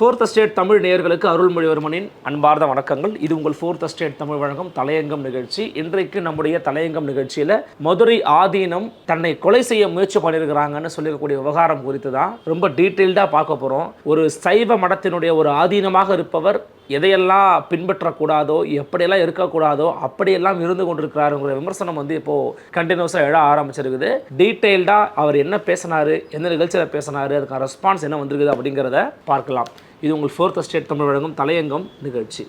Fourth state Tamil நேயர்களுக்கு அருள்மொழிவர்மனின் அன்பார்ந்த வணக்கங்கள். இது உங்கள் ஃபோர்த் ஸ்டேட் தமிழ் வழங்கும் தலையங்கம் நிகழ்ச்சி. இன்றைக்கு நம்முடைய தலையங்கம் நிகழ்ச்சியில் மதுரை ஆதீனம் தன்னை கொலை செய்ய முயற்சி பண்ணியிருக்கிறாங்கன்னு சொல்லியிருக்கக்கூடிய விவகாரம் குறித்து தான் ரொம்ப டீட்டெயில்டாக பார்க்க போகிறோம் ஒரு சைவ மடத்தினுடைய ஒரு ஆதீனமாக இருப்பவர் எதையெல்லாம் பின்பற்றக்கூடாதோ எப்படியெல்லாம் இருக்கக்கூடாதோ அப்படியெல்லாம் இருந்து கொண்டிருக்கிறாருங்கிற விமர்சனம் வந்து இப்போது கண்டினியூஸாக எழ ஆரம்பிச்சிருக்குது. டீட்டெயில்டாக அவர் என்ன பேசினாரு எந்த நிகழ்ச்சியில் பேசினார் அதுக்கான ரெஸ்பான்ஸ் என்ன வந்திருக்குது அப்படிங்கிறத பார்க்கலாம். இது உங்கள் ஃபோர்த் ஸ்டேட் தமிழ் வழங்கும் தலையங்கம் நிகழ்ச்சி.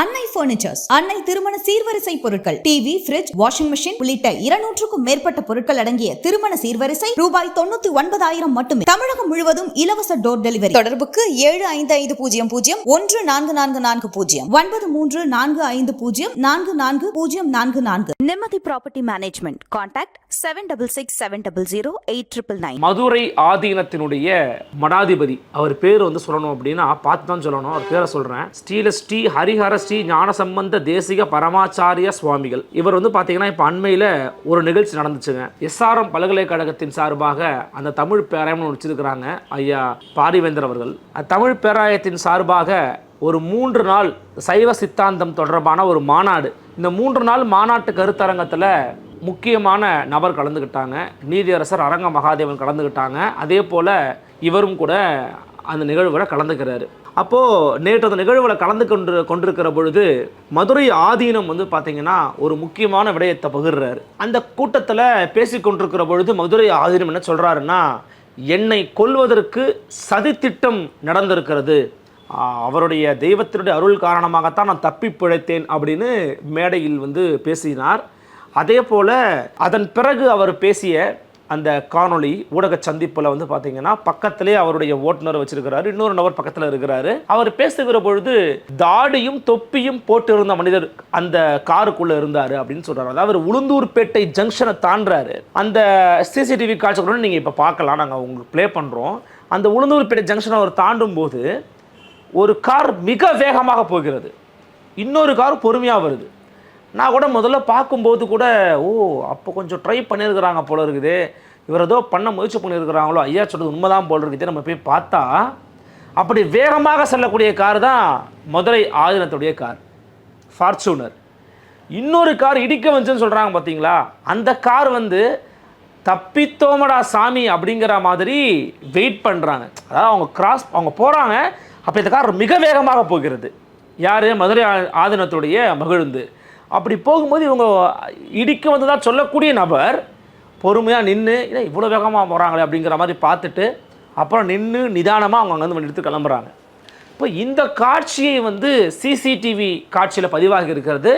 அன்னை பர்னிச்சர்ஸ் அன்னை திருமண சீர்வரிசை பொருட்கள் டிவி ஃபிரிட்ஜ் வாஷிங் மெஷின் உள்ளிட்ட இருநூற்றுக்கும் மேற்பட்ட பொருட்கள் அடங்கிய திருமண சீர்வரிசை ரூபாய் தொண்ணூத்தி ஒன்பதாயிரம் மட்டுமே தமிழகம் முழுவதும் இலவச டோர் டெலிவரி தொடர்புக்கு ஏழு ஐந்து ஐந்து பூஜ்ஜியம் பூஜ்ஜியம் ஒன்று நான்கு நான்கு நான்கு பூஜ்ஜியம் ஒன்பது மூன்று நான்கு ஐந்து பூஜ்ஜியம் நான்கு நான்கு பூஜ்ஜியம் நான்கு நான்கு Nimati Property Management. Contact 766 700 8999. Madurai ஆதீனத்தினுடைய மடாதிபதி அவர் பேர் வந்து சொல்லணும் அப்படின்னா பார்த்து தான் சொல்லணும் அவர் பேரை சொல்கிறேன் ஸ்ரீல ஸ்ரீ ஹரிஹர ஸ்ரீ ஞானசம்பந்த தேசிக பரமாச்சாரிய சுவாமிகள். இவர் வந்து பார்த்தீங்கன்னா இப்போ அண்மையில் ஒரு நிகழ்ச்சி நடந்துச்சுங்க. எஸ்ஆர்எம் பல்கலைக்கழகத்தின் சார்பாக அந்த தமிழ் பேராயம்னு வச்சிருக்கிறாங்க ஐயா பாரிவேந்தர் அவர்கள். தமிழ் பேராயத்தின் சார்பாக ஒரு மூன்று நாள் சைவ சித்தாந்தம் தொடர்பான ஒரு மாநாடு. இந்த மூன்று நாள் மாநாட்டு கருத்தரங்கத்தில் முக்கியமான நபர் கலந்துக்கிட்டாங்க நீதியரசர் அரங்க மகாதேவன் கலந்துக்கிட்டாங்க அதே போல் இவரும் கூட அந்த நிகழ்வில் கலந்துக்கிறாரு. அப்போது நேற்று அந்த நிகழ்வில் கலந்து கொண்டு கொண்டிருக்கிற பொழுது மதுரை ஆதீனம் வந்து பார்த்திங்கன்னா ஒரு முக்கியமான விடயத்தை பகிர்றாரு. அந்த கூட்டத்தில் பேசி கொண்டிருக்கிற பொழுது மதுரை ஆதீனம் என்ன சொல்கிறாருன்னா என்னை கொல்வதற்கு சதித்திட்டம் நடந்திருக்கிறது. அவருடைய தெய்வத்தினுடைய அருள் காரணமாகத்தான் நான் தப்பி பிழைத்தேன் அப்படின்னு மேடையில் வந்து பேசினார். அதே போல் அதன் பிறகு அவர் பேசிய அந்த காணொளி ஊடக சந்திப்பில் வந்து பார்த்தீங்கன்னா பக்கத்திலே அவருடைய ஓட்டுநர் வச்சிருக்கிறாரு. இன்னொரு நபர் பக்கத்தில் இருக்கிறாரு. அவர் பேசுகிற பொழுது தாடியும் தொப்பியும் போட்டிருந்த மனிதர் அந்த காருக்குள்ளே இருந்தார் அப்படின்னு சொல்கிறார் அதாவது அவர் உளுந்தூர்பேட்டை ஜங்ஷனை தாண்டுறாரு. அந்த சிசிடிவி காட்சி நீங்கள் இப்போ பார்க்கலாம். நாங்கள் உங்களுக்கு ப்ளே பண்ணுறோம் அந்த உளுந்தூர்பேட்டை ஜங்ஷனை அவர் தாண்டும் போது ஒரு கார் மிக வேகமாக போகிறது. இன்னொரு கார் பொறுமையாக வருது. நான் கூட முதல்ல பார்க்கும்போது கூட ஓ அப்போ கொஞ்சம் ட்ரை பண்ணியிருக்கிறாங்க போல இருக்குது. இவர் ஏதோ பண்ண முயற்சி பண்ணியிருக்கிறாங்களோ ஐயா சொல்கிறது உண்மைதான் போல் இருக்குது. நம்ம போய் பார்த்தா அப்படி வேகமாக செல்லக்கூடிய கார் தான் மதுரை ஆதீனத்துடைய கார். ஃபார்ச்சூனர் இன்னொரு கார் இடிக்க வந்துச்சுன்னு சொல்கிறாங்க பார்த்தீங்களா அந்த கார் வந்து தப்பித்தோமடா சாமி அப்படிங்கிற மாதிரி வெயிட் பண்ணுறாங்க அதாவது அவங்க கிராஸ் அவங்க போகிறாங்க அப்போ இந்த கார் மிக வேகமாக போகிறது. யார்? மதுரை ஆதீனத்துடைய மகிழ்ந்து. அப்படி போகும்போது இவங்க இடிக்க வந்ததாக சொல்லக்கூடிய நபர் பொறுமையாக நின்று ஏன்னா இவ்வளோ வேகமாக போகிறாங்களே அப்படிங்கிற மாதிரி பார்த்துட்டு அப்புறம் நின்று நிதானமாக அவங்க அங்கேருந்து எடுத்து கிளம்புறாங்க. இப்போ இந்த காட்சியை வந்து சிசிடிவி காட்சியில் பதிவாகி இருக்கிறது.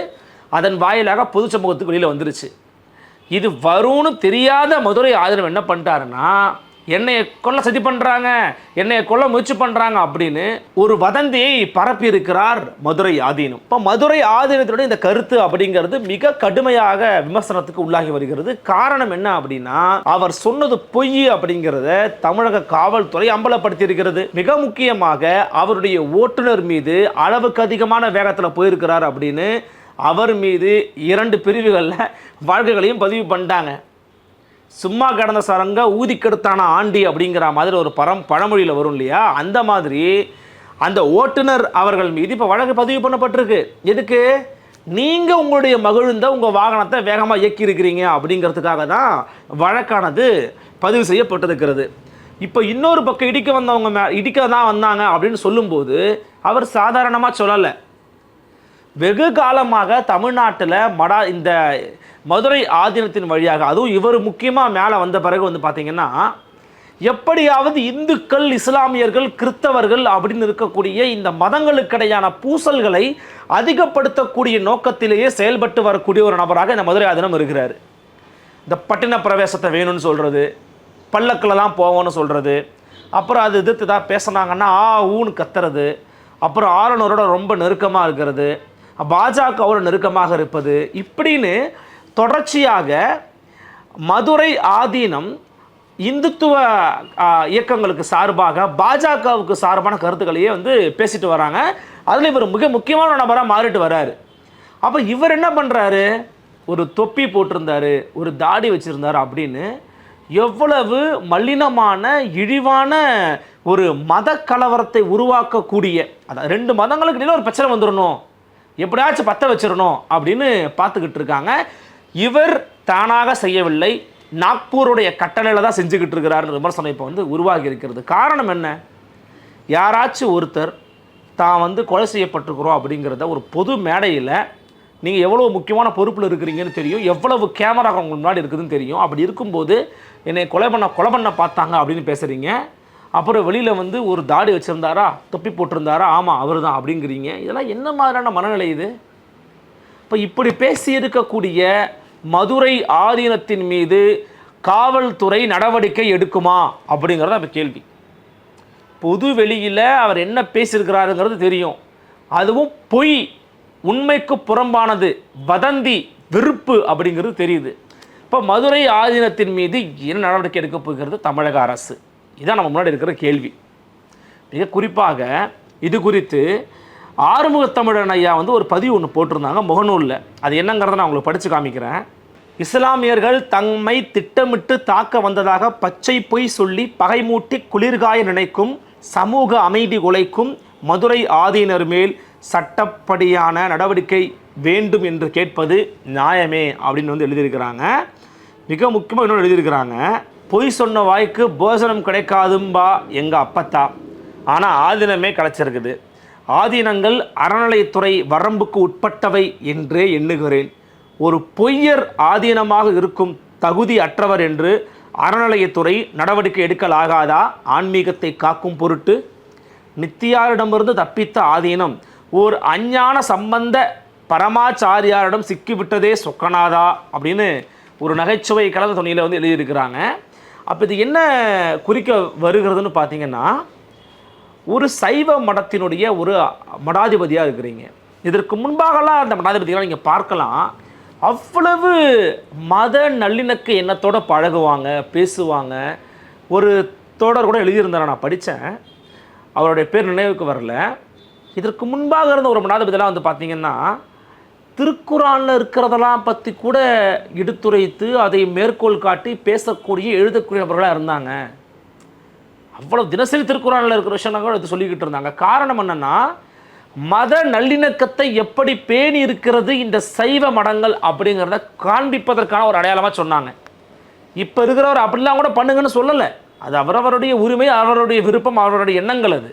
அதன் வாயிலாக பொது சமூகத்துக்கு வெளியில் வந்துருச்சு. இது வரும்னு தெரியாத மதுரை ஆதரவு என்ன பண்ணிட்டாருன்னா என்னைய கொல்ல சதி பண்ணுறாங்க என்னைய கொல்ல முயற்சி பண்ணுறாங்க அப்படின்னு ஒரு வதந்தியை பரப்பியிருக்கிறார் மதுரை ஆதீனம். இப்போ மதுரை ஆதீனத்தினுடைய இந்த கருத்து அப்படிங்கிறது மிக கடுமையாக விமர்சனத்துக்கு உள்ளாகி வருகிறது. காரணம் என்ன அப்படின்னா அவர் சொன்னது பொய் அப்படிங்கிறத தமிழக காவல்துறை அம்பலப்படுத்தி இருக்கிறது மிக முக்கியமாக அவருடைய ஓட்டுநர் மீது அளவுக்கு அதிகமான வேகத்தில் போயிருக்கிறார் அப்படின்னு அவர் மீது இரண்டு பிரிவுகளில் வழக்குகளையும் பதிவு பண்ணிட்டாங்க. சும்மா கிடந்த சரங்க ஊதி கெடுத்தான ஆண்டி அப்படிங்கிற மாதிரி ஒரு பரம் பழமொழியில் வரும் இல்லையா? அந்த மாதிரி அந்த ஓட்டுநர் அவர்கள் மீது இப்போ வழக்கு பதிவு பண்ணப்பட்டிருக்கு. எதுக்கு? நீங்கள் உங்களுடைய மகிழ்ந்த உங்கள் வாகனத்தை வேகமாக இயக்கி இருக்கிறீங்க அப்படிங்கிறதுக்காக தான் வழக்கானது பதிவு செய்யப்பட்டிருக்கிறது. இப்போ இன்னொரு பக்கம் இடிக்க வந்தவங்க மே இடிக்க தான் வந்தாங்க அப்படின்னு சொல்லும்போது அவர் சாதாரணமாக சொல்லலை. வெகு காலமாக தமிழ்நாட்டில் மடா இந்த மதுரை ஆதீனத்தின் வழியாக அதுவும் இவர் முக்கியமாக மேலே வந்த பிறகு வந்து பார்த்திங்கன்னா எப்படியாவது இந்துக்கள் இஸ்லாமியர்கள் கிறிஸ்தவர்கள் அப்படின்னு இருக்கக்கூடிய இந்த மதங்களுக்கிடையான பூசல்களை அதிகப்படுத்தக்கூடிய நோக்கத்திலேயே செயல்பட்டு வரக்கூடிய ஒரு நபராக இந்த மதுரை ஆதீனம் இருக்கிறார். இந்த பட்டின பிரவேசத்தை வேணும்னு சொல்கிறது பல்லக்கில் தான் போவோம்னு சொல்கிறது அப்புறம் அது எதிர்த்து தான் பேசுனாங்கன்னா ஆ ஊன்னு கத்துறது அப்புறம் ஆளுநரோட ரொம்ப நெருக்கமாக இருக்கிறது பாஜகவோட நெருக்கமாக இருப்பது இப்படின்னு தொடர்ச்சியாக மதுரை ஆதீனம் இந்துத்துவ இயக்கங்களுக்கு சார்பாக பாஜகவுக்கு சார்பான கருத்துக்களையே வந்து பேசிட்டு வராங்க. அதில் இவர் மிக முக்கியமான நபராக மாறிட்டு வராரு. அப்போ இவர் என்ன பண்ணுறாரு ஒரு தொப்பி போட்டிருந்தாரு ஒரு தாடி வச்சுருந்தார் அப்படின்னு எவ்வளவு மலினமான இழிவான ஒரு மத கலவரத்தை உருவாக்கக்கூடிய அதான் ரெண்டு மதங்களுக்கு இடையில ஒரு பிரச்சனை வந்துடணும் எப்படியாச்சும் பற்ற வச்சிடணும் அப்படின்னு பார்த்துக்கிட்டு இருக்காங்க. இவர் தானாக செய்யவில்லை. நாக்பூருடைய கட்டளையில் தான் செஞ்சுக்கிட்டு இருக்கிறார் விமர்சனம் இப்போ வந்து உருவாகி இருக்கிறது. காரணம் என்ன? யாராச்சும் ஒருத்தர் தான் வந்து கொலை செய்யப்பட்டிருக்கிறோம் அப்படிங்கிறத ஒரு பொது மேடையில் நீங்கள் எவ்வளோ முக்கியமான பொறுப்பில் இருக்கிறீங்கன்னு தெரியும். எவ்வளவு கேமரா உங்களுக்கு முன்னாடி இருக்குதுன்னு தெரியும். அப்படி இருக்கும்போது என்னை கொலை பண்ண கொலை பண்ண பார்த்தாங்க அப்படின்னு பேசுகிறீங்க அப்புறம் வெளியில் வந்து ஒரு தாடி வச்சுருந்தாரா? தொப்பி போட்டிருந்தாரா? ஆமாம் அவர் தான் அப்படிங்கிறீங்க. இதெல்லாம் என்ன மாதிரியான மனநிலை இது? இப்போ இப்படி பேசியிருக்கக்கூடிய மதுரை ஆதீனத்தின் மீது காவல்துறை நடவடிக்கை எடுக்குமா? அப்படிங்கிறது அப்போ கேள்வி. பொது வெளியில் அவர் என்ன பேசியிருக்கிறாருங்கிறது தெரியும். அதுவும் பொய் உண்மைக்கு புறம்பானது வதந்தி வெறுப்பு அப்படிங்கிறது தெரியுது. இப்போ மதுரை ஆதீனத்தின் மீது என்ன நடவடிக்கை எடுக்க போகிறது? தமிழக அரசு. இதான் நம்ம முன்னாடி இருக்கிற கேள்வி. மிக குறிப்பாக இது குறித்து ஆறுமுகத்தமிழன் ஐயா வந்து ஒரு பதிவு ஒன்று போட்டிருந்தாங்க முகநூலில். அது என்னங்கிறத நான் உங்களுக்கு படித்து காமிக்கிறேன். இஸ்லாமியர்கள் தம்மை திட்டமிட்டு தாக்க வந்ததாக பச்சை பொய் சொல்லி பகைமூட்டி குளிர்காய நினைக்கும் சமூக அமைதி குலைக்கும் மதுரை ஆதீனர் மேல் சட்டப்படியான நடவடிக்கை வேண்டும் என்று கேட்பது நியாயமே அப்படின்னு வந்து எழுதியிருக்கிறாங்க. மிக முக்கியமாக இன்னொன்று எழுதியிருக்கிறாங்க. பொய் சொன்ன வாய்க்கு போசனம் கிடைக்காதும்பா எங்கள் அப்பத்தா. ஆனால் ஆதீனமே கிடச்சிருக்குது ஆதீனங்கள் அறநிலையத்துறை வரம்புக்கு உட்பட்டவை என்றே எண்ணுகிறேன். ஒரு பொய்யர் ஆதீனமாக இருக்கும் தகுதி அற்றவர் என்று அறநிலையத்துறை நடவடிக்கை எடுக்கலாகாதா ஆன்மீகத்தை காக்கும் பொருட்டு. நித்தியாரிடமிருந்து தப்பித்த ஆதீனம் ஓர் அஞ்ஞான சம்பந்த பரமாச்சாரியாரிடம் சிக்கிவிட்டதே சொக்கநாதா அப்படின்னு ஒரு நகைச்சுவை கலந்த துணியில் வந்து எழுதியிருக்கிறாங்க. அப்போ இது என்ன குறிக்க வருகிறதுன்னு பார்த்தீங்கன்னா ஒரு சைவ மடத்தினுடைய ஒரு மடாதிபதியாக இருக்கிறீங்க. இதற்கு முன்பாகலாம் அந்த மடாதிபதிகளை நீங்கள் பார்க்கலாம். அவ்வளவு மத நல்லிணக்க எண்ணத்தோட பழகுவாங்க பேசுவாங்க. ஒரு தோடர் கூட எழுதியிருந்தார் நான் படித்தேன் அவருடைய பேர் நினைவுக்கு வரல. இதற்கு முன்பாக இருந்த ஒரு மடாதிபதியெலாம் வந்து பார்த்தீங்கன்னா திருக்குறானில் இருக்கிறதெல்லாம் பற்றி கூட எடுத்துரைத்து அதை மேற்கோள் காட்டி பேசக்கூடிய எழுதக்கூடியவர்களாக இருந்தாங்க. அவ்வளோ தினசரி திருக்குறானில் இருக்கிற விஷயங்கள் எடுத்து சொல்லிக்கிட்டு இருந்தாங்க. காரணம் என்னென்னா மத நல்லிணக்கத்தை எப்படி பேணி இருக்கிறது இந்த சைவ மடங்கள் அப்படிங்கிறத காண்பிப்பதற்கான ஒரு அடையாளமாக சொன்னாங்க. இப்போ இருக்கிறவர் அப்படிலாம் கூட பண்ணுங்கன்னு சொல்லலை. அது அவரவருடைய உரிமை அவருடைய விருப்பம் அவருடைய எண்ணங்கள் அது.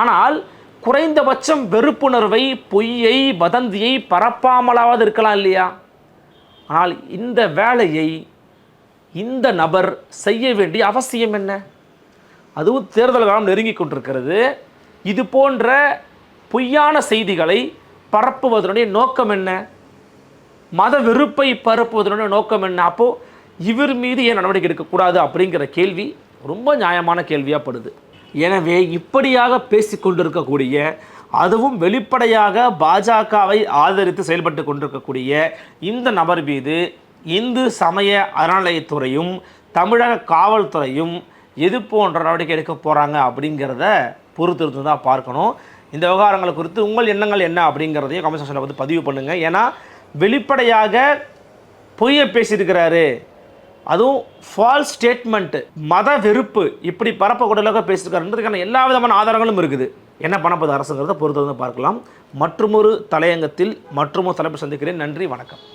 ஆனால் குறைந்தபட்சம் வெறுப்புணர்வை பொய்யை வதந்தியை பரப்பாமலாவது இருக்கலாம் இல்லையா? ஆனால் இந்த வேலையை இந்த நபர் செய்ய வேண்டிய அவசியம் என்ன? அதுவும் தேர்தல் காலம் நெருங்கி கொண்டிருக்கிறது. இது போன்ற பொய்யான செய்திகளை பரப்புவதனுடைய நோக்கம் என்ன? மத வெறுப்பை பரப்புவதனுடைய நோக்கம் என்ன? அப்போது இவர் மீது ஏன் நடவடிக்கை எடுக்கக்கூடாது அப்படிங்கிற கேள்வி ரொம்ப நியாயமான கேள்வியாக படுது. எனவே இப்படியாக பேசிக்கொண்டிருக்கக்கூடிய அதுவும் வெளிப்படையாக பாஜகவை ஆதரித்து செயல்பட்டு கொண்டிருக்கக்கூடிய இந்த நபர் மீது இந்து சமய அறநிலையத்துறையும் தமிழக காவல்துறையும் எது போன்ற நடவடிக்கை எடுக்க போகிறாங்க அப்படிங்கிறத பொறுத்திருந்து தான் பார்க்கணும். இந்த விவகாரங்கள் குறித்து உங்கள் எண்ணங்கள் என்ன அப்படிங்கிறதையும் கமெண்ட் செக்ஷனில் வந்து பதிவு பண்ணுங்கள் ஏன்னா வெளிப்படையாக பொய்யை பேசியிருக்கிறாரு. அதுவும் ஃபால்ஸ் ஸ்டேட்மெண்ட்டு மத வெறுப்பு இப்படி பரப்பக்கூடலாக பேசியிருக்காருன்றதுக்கான எல்லா விதமான ஆதாரங்களும் இருக்குது. என்ன பண்ண போகுது அரசுங்கிறத பொறுத்தவரை பார்க்கலாம். மற்றொரு தலையங்கத்தில் மற்றொரு தலைப்பு சந்திக்கிறேன். நன்றி வணக்கம்.